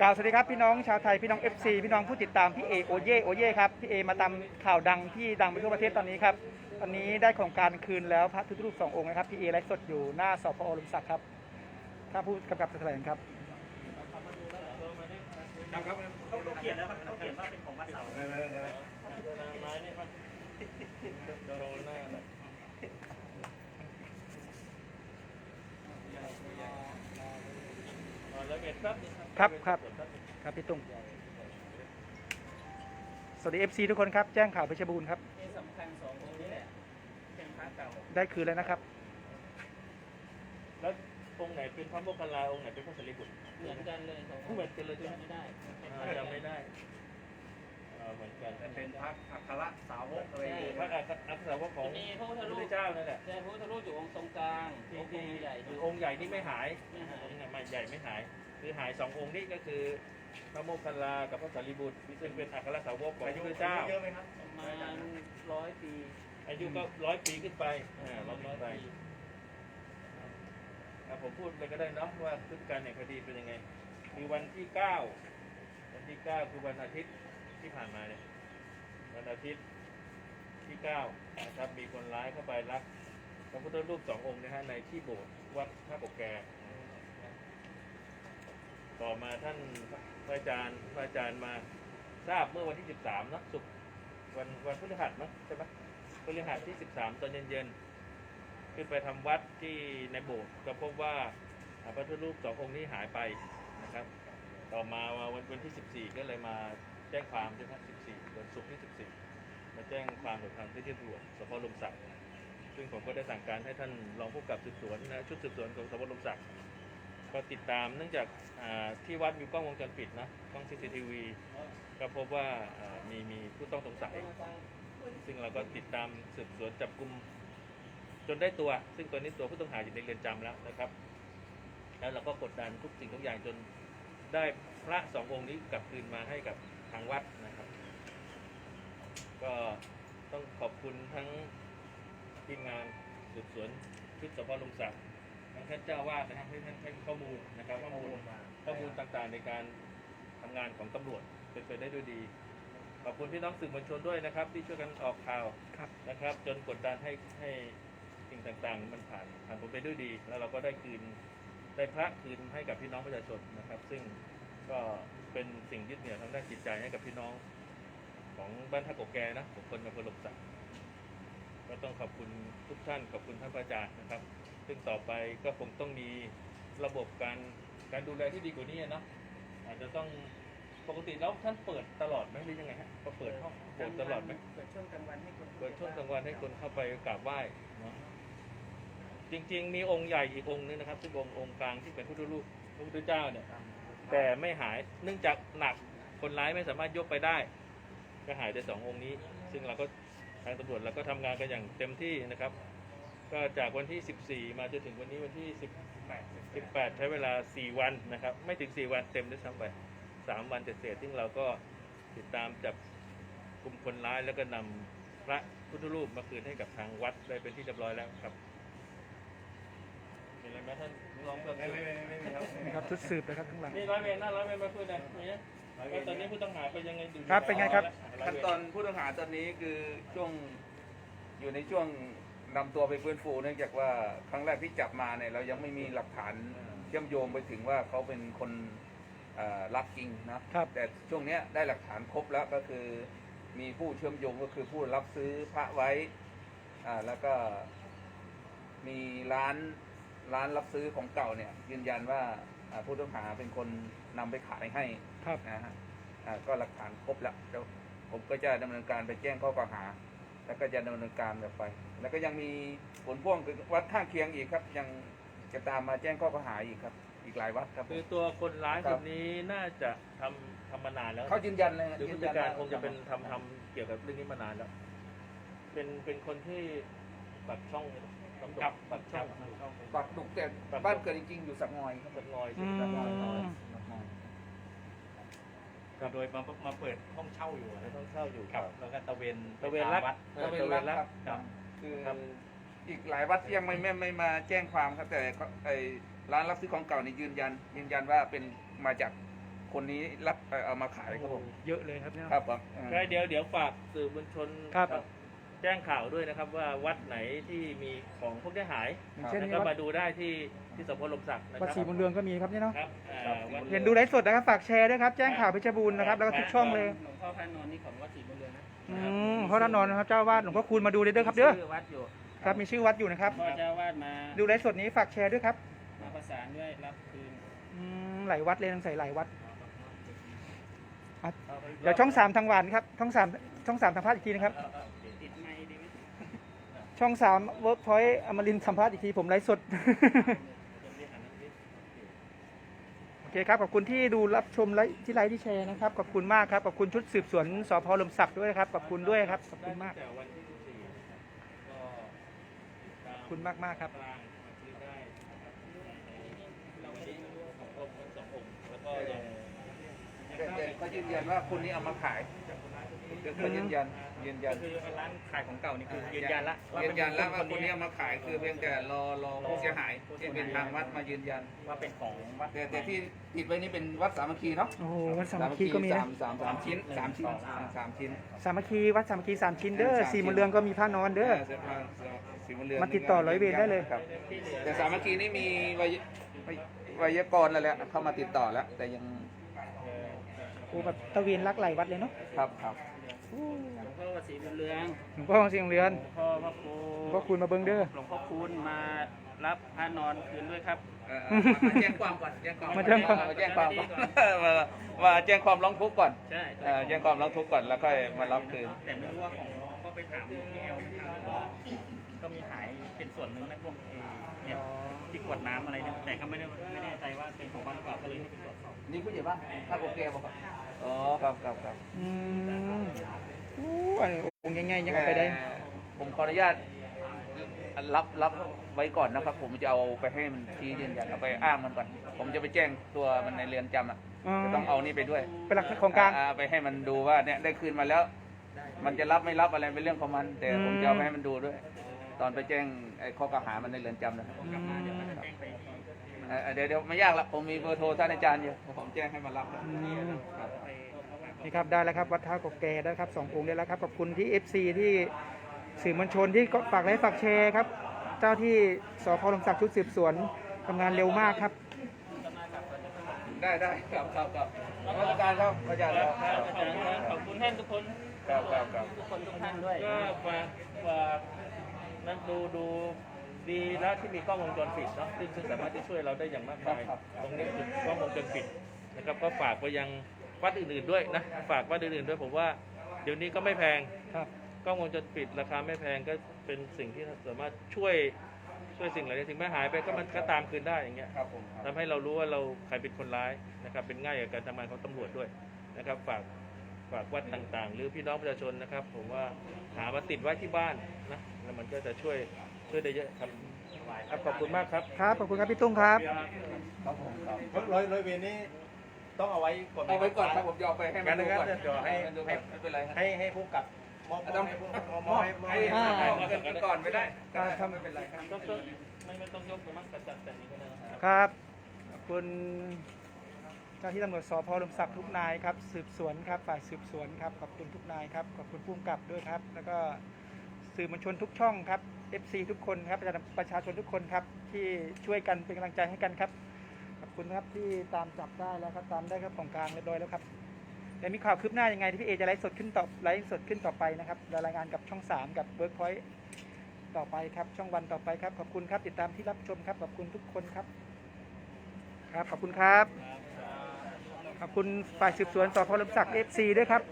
กล่าวสวัสดีครับพี่น้องชาวไทยพี่น้อง FC พี่น้องผู้ติดตามพี่เอโอเย่โอเย่ครับพี่เอมาตามข่าวดังที่ดังไปทั่วประเทศตอนนี้ครับตอนนี้ได้โครงการคืนแล้วพระพุทธรูปสององค์นะครับพี่เอไลฟ์สดอยู่หน้าสพอลุมศักดิ์ครับถ้าผู้กำกับแถลงครับต้องเขียนแล้วครับต้องเขียนว่าเป็นของวัดเสา ครับครับครับพี่ตุ้งสวัสดี FC ทุกคนครับ แจ้งข่าวเพชรบูรณ์ครับที่สำคัญสององค์นี้แหละเป็นพระเก่าได้คืนแล้วนะครับ แล้วองค์ไหนเป็นพระโมคคัลลาองค์ไหนเป็นพระสารีบุตรเหมือนกันเลยสองเหมือนกันเลยใช่ไหมไม่ได้อ่าจำไม่ได้อ่าเหมือนกันแต่เป็นพระอัครสาวกอะไรพระอัครอัครสาวกของจะมีพระพุทธพระรูพุทปธเจ้านั่นแหละแต่พระพุทธรูปอยู่องค์ตรงกลางองค์ใหญ่อยู่องค์ใหญ่นี่ไม่หายไม่หายองค์ใหญ่ไม่หาย คือหายสององค์นี่ก็คือพระโมคคัลลากับพระสารีบุตรซึ่งเป็นอัครสาวกของพระพุทธเจ้า เยอะไหมครับประมาณร้อยปีอายุก็ร้อยปีขึ้นไปอ่าร้อยปีขึ้นไปอ่าผมพูดเลยก็ได้เนาะว่าพฤติการแห่งคดีเป็นยังไง คือวันที่เก้าวันที่เก้าคือวันอาทิตย์ที่ผ่านมาเนี่ยวันอาทิตย์ที่เก้านะครับมีคนร้ายเข้าไปลักพระพุทธรูปสององค์นะฮะในที่โบสถ์วัดท่าปกแก ต่อมาท่านพระอาจารย์พระอาจารย์มาทราบเมื่อวันที่ 13นะศุกวันวันพฤหัสมั้งใช่ไหมพฤหัสที่ 13 ตอนเย็นๆขึ้นไปทำวัดที่ในโบสถ์ก็พบว่าอ่าพระพุทธรูปสององค์นี้หายไปนะครับ ต่อมาวันวันที่ 14 ก็เลยมาแจ้งความใช่ไหม14วันศุกร์ที่ 14 มาแจ้งความกับทางที่ที่ตำรวจสพลมศักดิ์ซึ่งผมก็ได้สั่งการให้ท่านรองผู้กำกับสืบสวนนะชุดสืบสวนของสพลมศักดิ์ ก็ติดตามเนื่องจากที่วัดมีกล้องวงจรปิดนะกล้อง CCTV ก็พบว่ามีมีผู้ต้องสงสัย ซึ่งเราก็ติดตามสืบสวนจับกลุ่มจนได้ตัว ซึ่งตอนนี้ตัวผู้ต้องหาอยู่ในเรือนจำแล้วนะครับ แล้วเราก็กดดันทุกสิ่งทุกอย่างจนได้พระสององค์นี้กลับคืนมาให้กับทางวัดนะครับ ก็ต้องขอบคุณทั้งทีมงานสืบสวนชุดสพลงศักดิ์ ทั้งท่านเจ้าวาดนะครับให้ท่านให้ข้อมูลนะครับข้อมูลข้อมูลต่างๆในการทำงานของตำรวจเป็นไปได้ด้วยดี ขอบคุณพี่น้องสื่อมวลชนด้วยนะครับ ที่ช่วยกันออกข่าวครับนะครับ จนกดดันให้ให้สิ่งต่างๆ มันผ่านผ่านผมไปด้วยดี แล้วเราก็ได้คืนได้พระคืนให้กับพี่น้องประชาชนนะครับ ซึ่งก็เป็นสิ่งยึดเหนี่ยวทางด้านจิตใจให้กับพี่น้อง ของบ้านท่ากกแกนะของคนอำเภอหลมสักก็ต้องขอบคุณทุกท่านขอบคุณท่านพระอาจารย์นะครับ ซึ่งต่อไปก็คงต้องมีระบบการการดูแลที่ดีกว่านี้นะอาจจะต้องปกติแล้วท่านเปิดตลอดไหมหรือยังไงฮะก็เปิดห้องเปิดตลอดไหมเปิดช่วงกลางวันให้คนเปิดช่วงกลางวันให้คนเข้าไปกราบไหว้เนาะจริง ๆ มีองค์ใหญ่อีกองค์นึงนะครับซึ่งองค์องค์กลางที่เป็นพุทธรูปพระพุทธเจ้าเนี่ยแต่ไม่หายเนื่องจากหนักคนร้ายไม่สามารถยกไปได้ ก็หายแต่สององค์นี้ ซึ่งเราก็ทางตำรวจเราก็ทำงานกันอย่างเต็มที่นะครับ ก็จากวันที่ 14 มาจนถึงวันนี้วันที่18 18 ใช้เวลา 4 วันนะครับ ไม่ถึง 4 วันเต็มด้วยซ้ำไป 3 วันเศษๆซึ่งเราก็ติดตามจับกลุ่มคนร้ายแล้วก็นำพระพุทธรูปมาคืนให้กับทางวัดได้เป็นที่เรียบร้อยแล้วครับมีอะไรไหมท่านลองเพิ่มไม่เติมไม่ไม่ไม่มีครับนี่ครับชุดสืบนะครับข้างหลัง นี่ร้อยเวรหน้าร้อยเวรมาคุยหน่อยเนี่ยว่าตอนนี้ผู้ต้องหาเป็นยังไงดูครับเป็นไงครับ ขั้นตอนผู้ต้องหาตอนนี้คือช่วงอยู่ในช่วง นำตัวไปฟื้นฟูเนื่องจากว่าครั้งแรกที่จับมาเนี่ยเรายังไม่มีหลักฐานเชื่อมโยงไปถึงว่าเขาเป็นคนเอ่อลักจริงนะครับ แต่ช่วงเนี้ยได้หลักฐานครบแล้วก็คือมีผู้เชื่อมโยงก็คือผู้รับซื้อพระไว้อ่าแล้วก็มีร้านร้านรับซื้อของเก่าเนี่ยยืนยันว่าอ่าผู้ต้องหาเป็นคนนำไปขายให้ครับนะฮะอ่าก็หลักฐานครบแล้วเดี๋ยวผมก็จะดำเนินการไปแจ้งข้อกล่าวหา แล้วก็จะดำเนินการต่อไป แล้วก็ยังมีผลพ่วงคือวัดข้างเคียงอีกครับ ยังจะตามมาแจ้งข้อกล่าวหาอีกครับ อีกหลายวัดครับคือตัวคนร้ายคครับ นนี้น่าจะทำทำมานานแล้วเขายืนยันเลยหรือยืผู้นจัยัดการว่คงจะเป็นทำทำเกี่ยวกับเรื่องนี้มานานแล้ว เป็นเป็นคนที่ปักช่องตำรวจปักช่อง ปักดุกแต่บ้านเกิดจริงๆอยู่สักงอยครับ ปักงอยอืปักงอยมสักงอย โดยมามาเปิดห้องเช่าอยู่แล้นะวต้องเข้าอยู่ครับแล้วก็ตะเวนตะเวนรักวัดเออตะตะเวเวนนรัรักกครับ ครับ คือครับ อีกหลายวัดที่ยังไม่ไม่ไม่มาแจ้งความครับ แต่ไอ้ร้านรับซื้อของเก่านี่ยืนยัน ยืนยันว่าเป็นมาจากคนนี้รับเอามาขายครับผมเยอะเลยครับเนี่ย ครับผมอ่าก็เดี๋ยวเดี๋ยวฝากสื่อมวลชนครับ แจ้งข่าวด้วยนะครับว่าวัดไหนที่มีของพวกนี้หายอย่างเช่นแล้วนี้ก็วัมาด ดูได้ที่ที่สพลมศักดิ์นะควัดรับศรีบุญเรืองก็มีครับเนี่ยเนาะครับอ่าครับวัดเห็นดูไลฟ์สดนะครับฝากแชร์ด้วยครับแจ้งข่าวเพชรบูรณ์นะครับแล้วก็ทุกช่องเลย หลวงพ่อพระนอนท์นี่ของวัดศรีบุญเรืองนะอืมเพราะท่านนอนนะครับเจ้าวาดหลวงพ่อคูณมาดูเลยเด้อครับเด้อชื่อวัดอยู่ครับมีชื่อวัดอยู่นะครับ พ่อเจ้าวาดมาดูไลฟ์สดนี้ฝากแชร์ด้วยครับมาประสานด้วยรับคืนอืมหลายวัดเลยต้องใส่หลายวัดอะเดี๋ยวช่องสามทางหวานครับช่องสามช่องสามสัมภาษณ์อีกทีนะครับ ติดไมค์ดีไหม ช่องสามเวิร์กพอยต์อมรินสัมภาษณ์อีกทีผมไลฟ์สด โอเคครับ ขอบคุณที่ดูรับชมไลฟ์ที่ไลฟ์ที่แชร์นะครับ ขอบคุณมากครับ ขอบคุณชุดสืบสวนสพลมศักดิ์ด้วยครับ ขอบคุณด้วยครับ ขอบคุณมาก แต่วันที่14ก็ติดตามขอบคุณมากมากๆครับ ตารางมาซื้อได้นะครับวันนี้ของกรมขนส่งองค์แล้วก็ยัง แต่แต่เขายืนยันว่าคนนี้เอามาขายเขายืนยันยืนยันคือร้านขายของเก่านี่คือยืนยันละว่ายืเป็นนยันแล้วว่าคนคนนี้เอามาขายคือเพียงแต่รอรอผู้เสียหายที่เป็นทางวัดมายืนยันว่าเป็นของวัดแต่แต่ที่ติดไว้นี่เป็นวัดสามัคคีเนาะโอ้โหวัดสามัคคีก็มีนะสามสามสามชิ้นสามชิ้นอ่าสามชิ้น สามัคคีวัดสามัคคีสามชิ้นเด้อสามชิ้นสี่มนเรืองก็มีผ้านอนเด้อเสื้อผ้าสีมะเรืองมาติดต่อร้อยเวรได้เลยครับ แต่สามัคคีนี่มีไวยไวยากรณ์แล้วแหละเข้ามาติดต่อแล้ว แต่ยัง โอ้แบบตะเวนรักหลายวัดเลยเนาะครับครับโอ้หลวงพ่อวัดศรีบุญเรืองหลวงพ่อของสิงห์เรือนหลวงพ่อพระครูหลวงพ่อคูณมาเบิ้งเด้อ หลวงพ่อคูณมารับพระนอนคืนด้วยครับเอ่อมาแจ้งความก่อนแจ้งความมาแจ้งความมาแจ้งความก่อนมามาแจ้งความร้องทุกข์ก่อนใช่เอ่อแจ้งความร้องทุกข์ก่อนแล้วค่อยมารับคืน แต่ไม่รู้ว่าของก็ไปถามที่เอลก็มีหายเป็นส่วนหนึ่งนะพวกเอ่อเนี่ย ที่ขวดน้ำอะไรเนี่ยแต่ก็ไม่ได้ไม่แน่ใจว่าเป็นของบ้านหรือเปล่าก็เลยให้ไปตรวจสอบ นี่ผู้ใหญ่บ้านถ้าโอเคบอกก่อนอ๋อครับครับครับอืมอู้อันนี้องค์ใหญ่ๆยังเอาไปได้ เอ่อผมขออนุญาตรับรับไว้ก่อนนะครับ ผมจะเอาไปให้มันชี้ยืนยันเอาไปอ้างมันก่อน ผมจะไปแจ้งตัวมันในเรือนจำอะอ๋อ จะต้องเอานี่ไปด้วยเป็นหลักของกลาง อ่ไปให้มันดูว่าเนี่ยได้คืนมาแล้ว มันจะรับไม่รับอะไรเป็นเรื่องของมัน แต่ผมจะเอาไปให้มันดูด้วย ตอนไปแจ้งไอ้ข้อกล่าวหามันในเรือนจำนะครับอืมเอ่อเดี๋ยวเดี๋ยวไม่ยากละผมมีเบอร์โทรท่านอาจารย์อยู่ผมแจ้งให้มารับครับอืมครับนี่ครับได้แล้วครับวัดท่ากกแก่ได้ครับสององค์ได้แล้วครับขอบคุณที่ FC ที่สื่อมวลชนที่ก็ฝากไลค์ฝากแชร์ครับ เจ้าที่สพลมศักดิ์ชุดสืบสวนทำงานเร็วมากครับ ได้ได้ครับครับครับราชการครับอาจารย์ครับครับอาจารย์ครับขอบคุณท่านทุกคนครับครับครับ ทุกคนทุกท่านด้วย ก็ฝากฝาก นั่นดูดูดีแล้วที่มีกล้องวงจรปิดเนาะซึ่งซึ่งสามารถที่ช่วยเราได้อย่างมากมายตรงนี้คือกล้องวงจรปิดนะครับก็ฝากไปยังวัดอื่นๆด้วยนะฝากวัดอื่นๆด้วยผมว่า เดี๋ยวนี้ก็ไม่แพงครับกล้องวงจรปิดราคาไม่แพงก็เป็นสิ่งที่สามารถช่วยช่วยสิ่งเหล่านี้ถึงแม้หายไปก็มันก็ตามคืนได้อย่างเงี้ยครับผมทำให้เรารู้ว่าเราใครเป็นคนร้ายนะครับ เป็นง่ายกับการทำงานของตำรวจด้วยนะครับ ฝากฝากวัดต่างๆ หรือพี่น้องประชาชนนะครับ ผมว่าหามาติดไว้ที่บ้านนะ แล้วมันก็จะช่วยช่วยได้เยอะครับครับขอบคุณมากครับครับขอบคุณครับพี่ตุ้งครับครับผมครับร้อยร้อยเวรนี้ต้องเอาไว้ก่อนเอาไว้ก่อนครับผมจะเอาไปให้มันดูก่อนงั้นเดี๋ยวให้มันดูก่อนไม่เป็นไรครับให้ให้ผู้กับมอบต้องให้ผู้กับมมออบบให้มอบให้ให้อ่าให้เงินก่อนไม่ได้ครับไม่เป็นไรครับต้องต้องไม่ไม่ต้องยกตัวมั้งกระจัดแต่นี้ก็ได้นะครับครับขอบคุณเจ้าที่ตำรวจสพลมศักดิ์ทุกนายครับ สืบสวนครับฝ่ายสืบสวนครับขอบคุณทุกนายครับขอบคุณผู้กำกับด้วยครับ แล้วก็ สื่อมวลชนทุกช่องครับ FC ทุกคนครับประชาชนทุกคนครับ ที่ช่วยกันเป็นกำลังใจให้กันครับขอบคุณครับที่ตามจับได้แล้วครับตามได้ครับของกลางเรียบร้อยแล้วครับแต่มีข่าวคืบหน้ายังไงที่พี่เอจะไลฟ์สดขึ้นต่อไลฟ์สดขึ้นต่อไปนะครับรายงานกับช่อง 3 กับเวิร์กพอยต์ต่อไปครับ ช่องวันต่อไปครับ ขอบคุณครับติดตามที่รับชมครับขอบคุณทุกคนครับ ครับขอบคุณครับ ขอบคุณฝ่ายสืบสวนสพลมศักดิ์เอฟซีด้วยครับ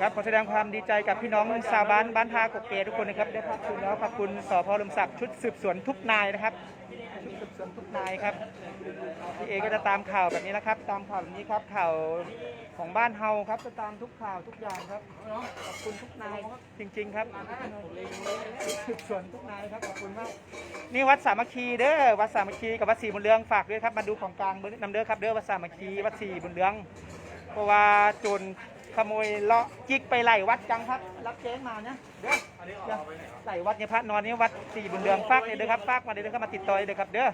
ครับขอแสดงความดีใจกับพี่น้องชาวบ้านบ้านทากกเกทุกคนนะครับได้ขอบคุณแล้วขอบคุณสพลมศักดิ์ชุดสืบสวนทุกนายนะครับชุดสืบสวนทุกนายครับพี่เอก็จะตามข่าวแบบนี้นะครับ ตามข่าวแบบนี้ครับข่าวของบ้านเฮาครับจะตามทุกข่าวทุกอย่างครับขอบคุณทุกนายจริง ๆ ครับชุดสืบสวนทุกนายครับขอบคุณมากนี่วัดสามัคคีเด้อวัดสามัคคีกับวัดศรีบุญเรืองฝากด้วยครับมาดูของกลางนำเด้อครับเด้อวัดสามัคคีวัดศรีบุญเรือง เพราะว่าโจรขโมยเลาะจิกไปไหลวัดจังครับ รับแจ้งมาเนี่ยเด้อใส่วัดเนี่ยพระนอนนี่วัดสี่บุญเรืองฝากเลยเด้อครับฝากมาเลยเด้อครับมาติดต่อเลยเด้อครับเด้อ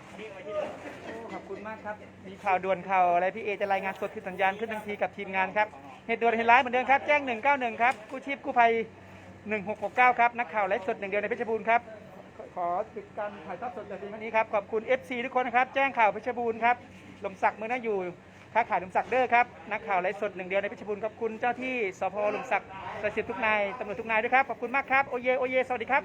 ขอบคุณมากครับมีข่าวด่วนข่าวอะไรพี่เอจะรายงานสดคือสัญญาณขึ้นทันทีกับทีมงานครับเหตุด่วนเหตุร้ายเหมือนเดิมครับแจ้ง 191 ครับกู้ชีพกู้ภัย 1669 ครับนักข่าวไลฟ์สดหนึ่งเดียวในเพชรบูรณ์ครับขอขอปิดการถ่ายทอดสดแต่เพียงเท่านี้ครับขอบคุณ FC ทุกคนนะครับแจ้งข่าวเพชรบูรณ์ครับลมศักดิ์เมื่อน่าอยู่ ค้าขายลมศักดิ์เด้อครับ นักข่าวไลฟ์สดหนึ่งเดียวในเพชรบูรณ์ขอบคุณเจ้าที่สพลมศักดิ์ประสิทธิ์ทุกนายตำรวจทุกนายด้วยครับ ขอบคุณมากครับ โอเย โอเย สวัสดีครับ